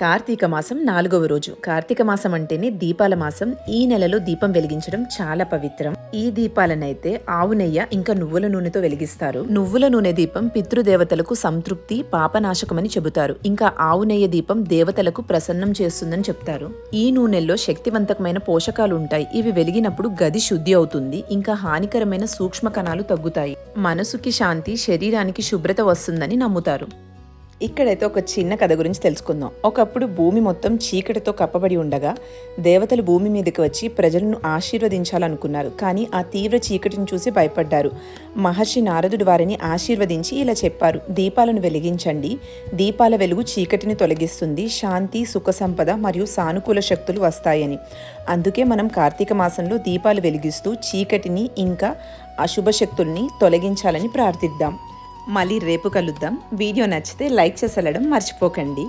కార్తీక మాసం నాలుగవ రోజు. కార్తీక మాసం అంటేనే దీపాల మాసం. ఈ నెలలో దీపం వెలిగించడం చాలా పవిత్రం. ఈ దీపాలనైతే ఆవు నెయ్య ఇంకా నువ్వుల నూనెతో వెలిగిస్తారు. నువ్వుల నూనె దీపం పితృదేవతలకు సంతృప్తి పాపనాశకమని చెబుతారు. ఇంకా ఆవు నెయ్య దీపం దేవతలకు ప్రసన్నం చేస్తుందని చెప్తారు. ఈ నూనెల్లో శక్తివంతకమైన పోషకాలు ఉంటాయి. ఇవి వెలిగినప్పుడు గది శుద్ధి అవుతుంది. ఇంకా హానికరమైన సూక్ష్మ కణాలు తగ్గుతాయి. మనసుకి శాంతి శరీరానికి శుభ్రత వస్తుందని నమ్ముతారు. ఇక్కడైతే ఒక చిన్న కథ గురించి తెలుసుకుందాం. ఒకప్పుడు భూమి మొత్తం చీకటితో కప్పబడి ఉండగా దేవతలు భూమి మీదకి వచ్చి ప్రజలను ఆశీర్వదించాలనుకున్నారు. కానీ ఆ తీవ్ర చీకటిని చూసి భయపడ్డారు. మహర్షి నారదుడు వారిని ఆశీర్వదించి ఇలా చెప్పారు. దీపాలను వెలిగించండి. దీపాల వెలుగు చీకటిని తొలగిస్తుంది. శాంతి సుఖ సంపద మరియు సానుకూల శక్తులు వస్తాయని. అందుకే మనం కార్తీక మాసంలో దీపాలు వెలిగిస్తూ చీకటిని ఇంకా అశుభ శక్తుల్ని తొలగించాలని ప్రార్థిద్దాం. మళ్ళీ రేపు కలుద్దాం. వీడియో నచ్చితే లైక్ చేసి వెళ్ళడం మర్చిపోకండి.